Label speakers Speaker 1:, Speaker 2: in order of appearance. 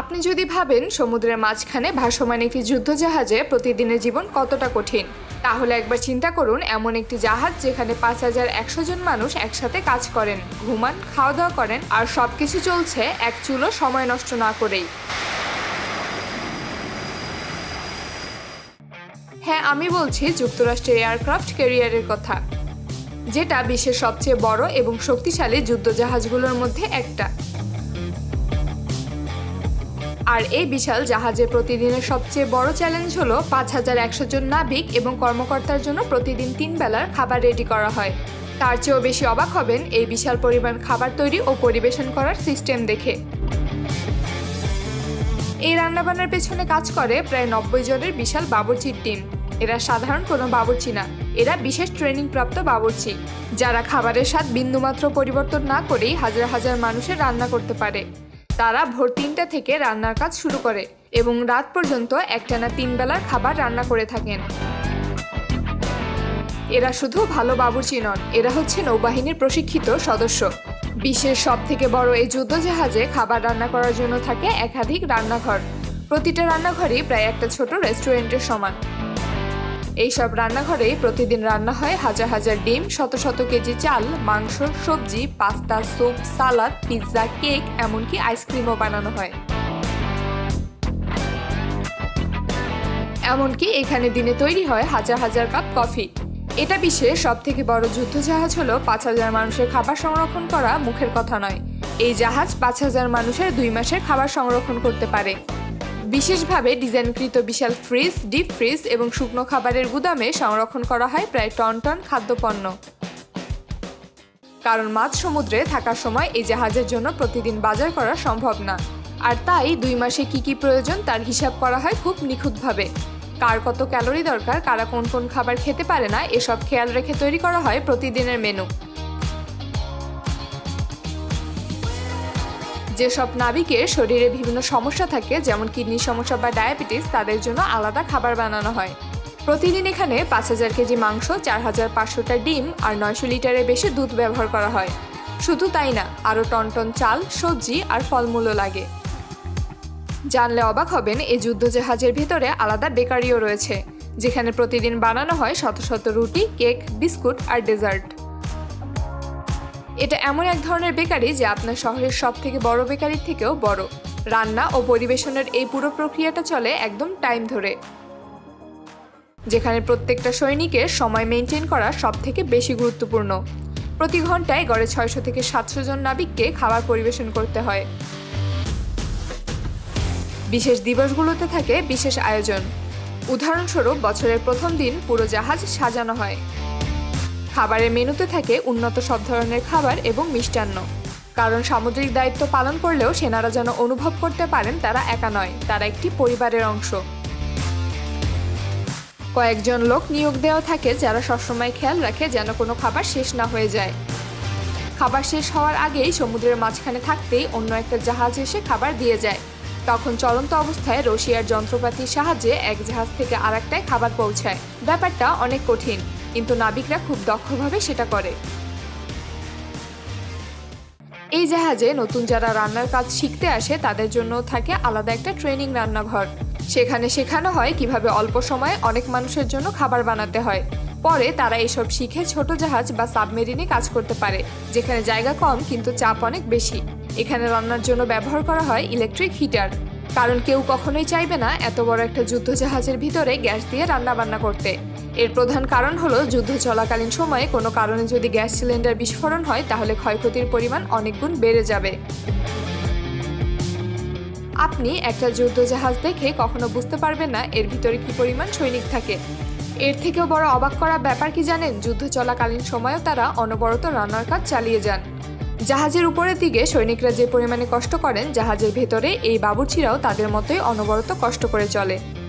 Speaker 1: আপনি যদি ভাবেন সমুদ্রের মাঝখানে ভাসমান একটি যুদ্ধজাহাজে প্রতিদিনের জীবন কতটা কঠিন, তাহলে একবার চিন্তা করুন এমন একটি জাহাজ যেখানে পাঁচ হাজার একশো জন মানুষ একসাথে কাজ করেন, ঘুমান খাওয়া দাওয়া করেন আর সব কিছু চলছে এক চুলো সময় নষ্ট না করেই। হ্যাঁ আমি বলছি যুক্তরাষ্ট্রের এয়ারক্রাফট ক্যারিয়ারের কথা, যেটা বিশ্বের সবচেয়ে বড় এবং শক্তিশালী যুদ্ধজাহাজগুলোর মধ্যে একটা। আর এই বিশাল জাহাজে প্রতিদিনের সবচেয়ে বড় চ্যালেঞ্জ হলো পাঁচ হাজার একশো জন নাবিক এবং কর্মকর্তার জন্য প্রতিদিন তিন বেলার খাবার রেডি করা হয়। তার চেয়েও বেশি অবাক হবেন এই বিশাল পরিমাণ খাবার তৈরি ও পরিবেশন করার সিস্টেম দেখে। এই রান্নাবান্নার পেছনে কাজ করে প্রায় নব্বই জনের বিশাল বাবুর্চির টিম এরা সাধারণ কোনো বাবুর্চি না। এরা বিশেষ ট্রেনিং প্রাপ্ত বাবুর্চি, যারা খাবারের স্বাদ বিন্দুমাত্র পরিবর্তন না করেই হাজার হাজার মানুষের রান্না করতে পারে। তারা ভোর তিনটা থেকে রান্নার কাজ শুরু করে এবং রাত পর্যন্ত একটানা তিন বেলার খাবার রান্না করে থাকেন। এরা শুধু ভালো বাবুর্চি নন, এরা হচ্ছে নৌবাহিনীর প্রশিক্ষিত সদস্য। বিশ্বের সব থেকে বড় এই যুদ্ধজাহাজে খাবার রান্না করার জন্য থাকে একাধিক রান্নাঘর। প্রতিটা রান্নাঘরই প্রায় একটা ছোট রেস্টুরেন্টের সমান। এইসব রান্নাঘরেই প্রতিদিন রান্না হয় হাজার হাজার ডিম, শত শত কেজি চাল, মাংস, সবজি, pasta, soup, salad, pizza, cake, এমনকি আইসক্রিমও বানানো হয়। এমনকি এখানে দিনে তৈরি হয় হাজার হাজার কাপ কফি। এটা বিশ্বের সব থেকে বড় যুদ্ধজাহাজ হলো পাঁচ হাজার মানুষের খাবার সংরক্ষণ করা মুখের কথা নয়। এই জাহাজ পাঁচ হাজার মানুষের দুই মাসের খাবার সংরক্ষণ করতে পারে। বিশেষভাবে ডিজাইনকৃত বিশাল ফ্রিজ, ডিপ ফ্রিজ এবং শুকনো খাবারের গুদামে সংরক্ষণ করা হয় প্রায় টন টন খাদ্যপণ্য। কারণ মাঝ সমুদ্রে থাকার সময় এই জাহাজের জন্য প্রতিদিন বাজার করা সম্ভব না। আর তাই দুই মাসে কি কি প্রয়োজন তার হিসাব করা হয় খুব নিখুঁতভাবে। কার কত ক্যালোরি দরকার, কারা কোন কোন খাবার খেতে পারে না, এসব খেয়াল রেখে তৈরি করা হয় প্রতিদিনের মেনু। যেসব নাবিকের শরীরে বিভিন্ন সমস্যা থাকে, যেমন কিডনির সমস্যা বা ডায়াবেটিস, তাদের জন্য আলাদা খাবার বানানো হয়। প্রতিদিন এখানে পাঁচ হাজার কেজি মাংস, চার হাজার পাঁচশোটা ডিম আর নয়শো লিটারের বেশি দুধ ব্যবহার করা হয়। শুধু তাই না, আরও টন চাল, সবজি আর ফলমূলও লাগে। জানলে অবাক হবেন, এই যুদ্ধজাহাজের ভিতরে আলাদা বেকারিও রয়েছে, যেখানে প্রতিদিন বানানো হয় শত শত রুটি, কেক, বিস্কুট আর ডেজার্ট। এটা এমন এক ধরনের বেকারি যে আপনার শহরের সব থেকে বড় বেকারির থেকেও বড়। রান্না ও পরিবেশনের এই পুরো প্রক্রিয়াটা চলে একদম টাইম ধরে। যেখানে প্রত্যেকটা সৈনিকের সময় মেনটেন করা সব থেকে বেশি গুরুত্বপূর্ণ। প্রতি ঘন্টায় গড়ে ছয়শো থেকে সাতশো জন নাবিককে খাবার পরিবেশন করতে হয়। বিশেষ দিবসগুলোতে থাকে বিশেষ আয়োজন। উদাহরণস্বরূপ, বছরের প্রথম দিন পুরো জাহাজ সাজানো হয়। খাবারের মেনুতে থাকে উন্নত সব ধরনের খাবার এবং মিষ্টান্ন। কারণ সামুদ্রিক দায়িত্ব পালন করলেও সেনারা যেন অনুভব করতে পারেন তারা একা নয়, তারা একটি পরিবারের অংশ। কয়েকজন লোক নিয়োগ দেওয়া থাকে যারা সবসময় খেয়াল রাখে যেন কোনো খাবার শেষ না হয়ে যায়। খাবার শেষ হওয়ার আগেই সমুদ্রের মাঝখানে থাকতেই অন্য একটা জাহাজ এসে খাবার দিয়ে যায়। তখন চলন্ত অবস্থায় রশিয়ার যন্ত্রপাতির সাহায্যে এক জাহাজ থেকে আর খাবার পৌঁছায়। ব্যাপারটা অনেক কঠিন। কিন্তু নাবিকরা খুব দক্ষভাবে সেটা করে। এই জাহাজে নতুন যারা রান্নার কাজ শিখতে আসে, তাদের জন্য থাকে আলাদা একটা ট্রেনিং রান্নাঘর। সেখানে শেখানো হয় কীভাবে অল্প সময়ে অনেক মানুষের জন্য খাবার বানাতে হয়। পরে তারা এসব শিখে ছোট জাহাজ বা সাবমেরিনে কাজ করতে পারে, যেখানে জায়গা কম কিন্তু চাপ অনেক বেশি। এখানে রান্নার জন্য ব্যবহার করা হয় ইলেকট্রিক হিটার। কারণ কেউ কখনোই চাইবে না এত বড় একটা যুদ্ধ জাহাজের ভিতরে গ্যাস দিয়ে রান্না বান্না করতে। এর প্রধান কারণ হলো যুদ্ধ চলাকালীন সময়ে কোনো কারণে যদি গ্যাস সিলিন্ডার বিস্ফোরণ হয়, তাহলে ক্ষয়ক্ষতির পরিমাণ অনেক গুণ বেড়ে যাবে। আপনি একটা যুদ্ধজাহাজ দেখে কখনো বুঝতে পারবেন না এর ভিতরে কি পরিমাণ সৈনিক থাকে। এর থেকেও বড় অবাক করা ব্যাপার কি জানেন? যুদ্ধ চলাকালীন সময়েও তারা অনবরত রান্নার কাজ চালিয়ে যান। জাহাজের উপরের দিকে সৈনিকরা যে পরিমাণে কষ্ট করেন, জাহাজের ভেতরে এই বাবুর্চিরাও তাদের মতোই অনবরত কষ্ট করে চলে।